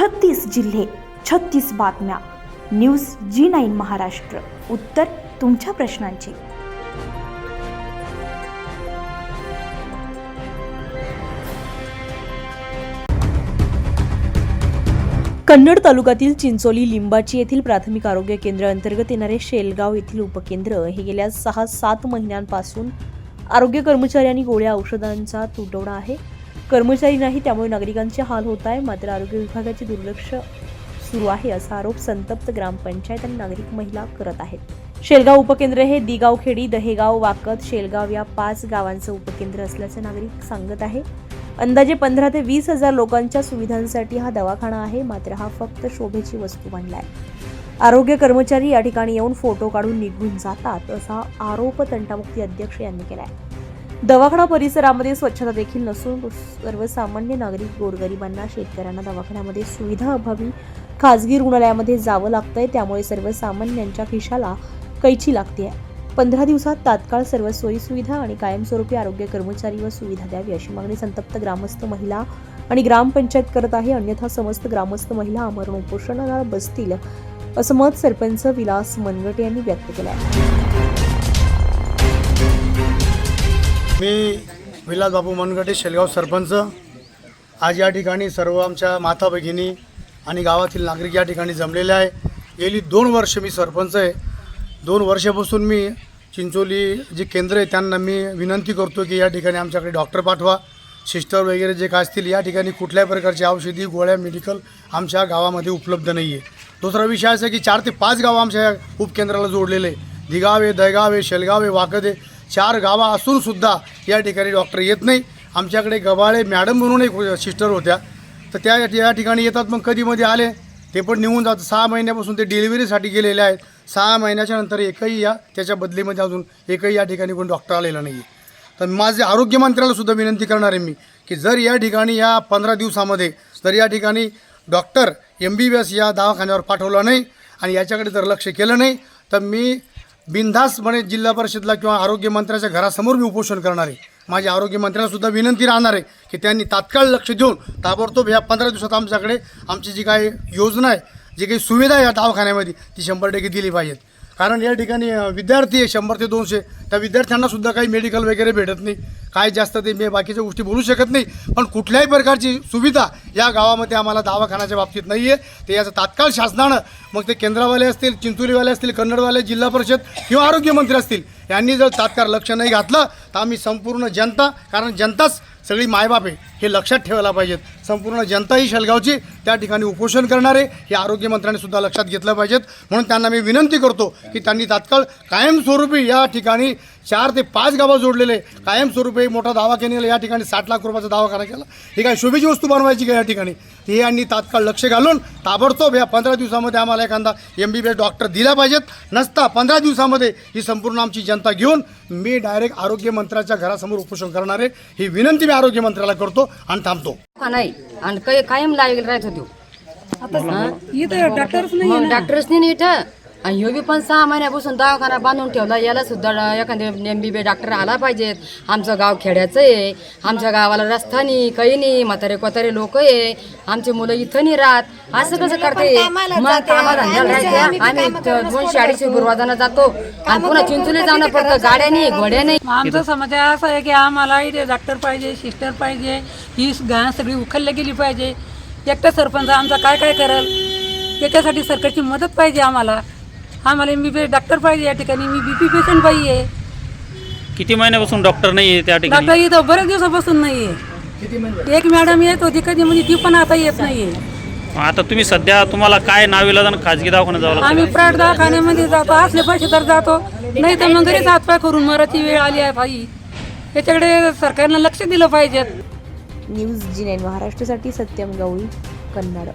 छत्तीस जिल्हे छत्तीस बातम्या. News G nine Maharashtra. उत्तर तुमच्या प्रश्नांची. कन्नड तालुक्यातील चिंचोली लिंबाची येथील प्राथमिक आरोग्य केंद्र अंतर्गत येणारे शेलगाव येथील उपकेंद्र हे गेल्या सहा सात महिन्यांपासून आरोग्य कर्मचारी आणि गोळ्या औषधांचा तुटवडा आहे. कर्मचारी नाही त्यामुळे नागरिकांचे हाल होत आहे. मात्र आरोग्य विभागाचे दुर्लक्ष सुरू आहे असा आरोप संतप्त ग्रामपंचायत आणि नागरिक महिला करत आहेत. शेलगाव उपकेंद्र हे दिगावखेडी दहेगाव वाकत शेलगाव या पाच गावांचं उपकेंद्र असल्याचं नागरिक सांगत आहे. अंदाजे पंधरा ते वीस हजार लोकांच्या सुविधांसाठी हा दवाखाना आहे मात्र हा फक्त शोभेची वस्तू बनलाय. आरोग्य कर्मचारी या ठिकाणी येऊन फोटो काढून निघून जातात असा आरोप तंटामुक्ती अध्यक्ष यांनी केलाय. दवाखाना परिसरामध्ये स्वच्छता देखील नसून सर्वसामान्य नागरिक गोरगरिबांना शेतकऱ्यांना दवाखान्यामध्ये सुविधा अभावी खाजगी रुग्णालयामध्ये जावं लागतंय. त्यामुळे सर्वसामान्यांच्या खिशाला कैची लागते पंधरा दिवसात तात्काळ सर्व सोयीसुविधा आणि कायमस्वरूपी आरोग्य कर्मचारी व सुविधा द्यावी अशी मागणी संतप्त ग्रामस्थ महिला आणि ग्रामपंचायत करत आहे. अन्यथा समस्त ग्रामस्थ महिला आमरण उपोषणाला बसतील असं मत सरपंच विलास मनगटे यांनी व्यक्त केलं आहे मी विलास बापू मनगटे शेलगाव सरपंच. आज या ठिकाणी सर्व आमच्या माता भगिनी आणि गावातील नागरिक या ठिकाणी जमलेले आहे. गेली दोन वर्ष मी सरपंच आहे. दोन वर्षापासून मी चिंचोली जे केंद्र आहे त्यांना मी विनंती करतो की या ठिकाणी आमच्याकडे डॉक्टर पाठवा. सिस्टर वगैरे जे काय असतील या ठिकाणी कुठल्याही प्रकारची औषधी गोळ्या मेडिकल आमच्या गावामध्ये उपलब्ध नाही आहे दुसरा विषय असा की चार ते पाच गावं आमच्या या उपकेंद्राला जोडलेले आहे. दिगाव आहे दयगाव आहे शेलगाव आहे वाकद आहे. चार गावं असूनसुद्धा या ठिकाणी डॉक्टर येत नाही. आमच्याकडे गबाळे मॅडम म्हणून एक सिस्टर होत्या. तर त्या या ठिकाणी येतात मग कधीमध्ये आले? ते पण निघून जातात. सहा महिन्यापासून ते डिलिव्हरीसाठी गेलेले आहेत. सहा महिन्याच्या नंतर एकही या त्याच्या बदलीमध्ये अजून एकही या ठिकाणी कोण डॉक्टर आलेला नाही आहे तर माझे आरोग्य सुद्धा विनंती करणार आहे मी की जर या ठिकाणी या पंधरा दिवसामध्ये जर या ठिकाणी doctor M B B S या दवाखान्यावर पाठवला नाही आणि याच्याकडे जर लक्ष केलं नाही तर मी बिनधास्तपणे जिल्हा परिषदला किंवा आरोग्यमंत्र्याच्या घरासमोर मी उपोषण करणार आहे. माझ्या आरोग्यमंत्र्यांनासुद्धा विनंती राहणार आहे की त्यांनी तात्काळ लक्ष देऊन ताबडतोब ह्या पंधरा दिवसात आमच्याकडे आमची जी काही योजना आहे जी काही सुविधा आहे या दवाखान्यामध्ये ती शंभर टक्के दिली पाहिजेत. कारण या ठिकाणी विद्यार्थी आहे शंभर ते दोनशे. त्या विद्यार्थ्यांनासुद्धा काही मेडिकल वगैरे भेटत नाही. काय जास्त ते मी बाकीच्या गोष्टी बोलू शकत नाही. पण कुठल्याही प्रकारची सुविधा या गावामध्ये आम्हाला दवाखान्याच्या बाबतीत नाही आहे ते याचं तात्काळ शासनानं मग ते केंद्रवाले असतील चिंचोलीवाले असतील कन्नडवाले जिल्हा परिषद किंवा आरोग्यमंत्री असतील यांनी जर तात्काळ लक्ष नाही घातलं तर आम्ही संपूर्ण जनता कारण जनताच सगळी मायबाप आहे हे लक्षात ठेवायला पाहिजेत. संपूर्ण जनता ही शेलगावची त्या ठिकाणी उपोषण करणारे हे आरोग्यमंत्र्यांनी सुद्धा लक्षात घेतलं पाहिजेत. म्हणून त्यांना मी विनंती करतो की त्यांनी तात्काळ कायमस्वरूपी या ठिकाणी चार ते पाच गावं जोडलेले कायमस्वरूपी मोठा दावा केलेला या ठिकाणी साठ लाख रुपयाचा दावाखाना केला. ही काय शोभेची वस्तू बनवायची का या ठिकाणी? हे यांनी तात्काळ लक्ष घालून ताबडतोब या पंधरा दिवसामध्ये आम्हाला एखादा M B B S doctor दिला पाहिजेत. नसता पंधरा दिवसामध्ये ही संपूर्ण आमची जनता घेऊन मी डायरेक्ट आरोग्यमंत्र्याच्या घरासमोर उपोषण करणार आहे ही विनंती मी आरोग्यमंत्र्याला करतो आणि थांबतो. नाही. आणि कायम लागेल राहत होतो. इथं डॉक्टरच नाही मग डॉक्टरच नाही इथं? आणि ह्यो बी पण सहा महिन्यापासून दवाखाना बांधून ठेवला. याला सुद्धा एखादे एम बी बी डॉक्टर आला पाहिजेत आमचं गाव खेड्याचं आहे. आमच्या गावाला रस्ता नाही काही नाही म्हातारे कोतारे लोक आहे. आमची मुलं इथं नाही राहत. असं कसं करते मग कामाला आम्ही इथं दोनशे अडीचशे गुरुवादाना जातो. आणि पुन्हा चिंचोली जाणं पडतं गाड्या नाही घोड्या नाही. आमचं समज असं आहे की आम्हाला इथे डॉक्टर पाहिजे सिस्टर पाहिजे. ही घाण सगळी उखलल्या गेली पाहिजे. एकटा सरपंच आमचा काय काय करल? याच्यासाठी सरकारची मदत पाहिजे आम्हाला. आम्हाला एम बी डॉक्टर पाहिजे या ठिकाणी. मी बी पी पेशंट बाई आहे किती महिन्यापासून डॉक्टर नाही आहे त्या ठिकाणी? डॉक्टर इथं बऱ्याच दिवसापासून नाही आहे एक मॅडम येत होती कधी म्हणजे ती पण आता येत नाही आहे आता तुम्ही सध्या तुम्हाला काय नाव इलाज खाजगी दवाखान्यात जावं लागतं? आम्ही प्रायव्हेट दवाखान्यामध्ये जातो असले पैसे तर जातो. नाही तर मग घरीच हातपाय करून मराठी वेळ आली आहे भाई. याच्याकडे सरकारनं लक्ष दिलं पाहिजे. न्यूज जी नाईन महाराष्ट्रासाठी सत्यम गवळी कन्नड.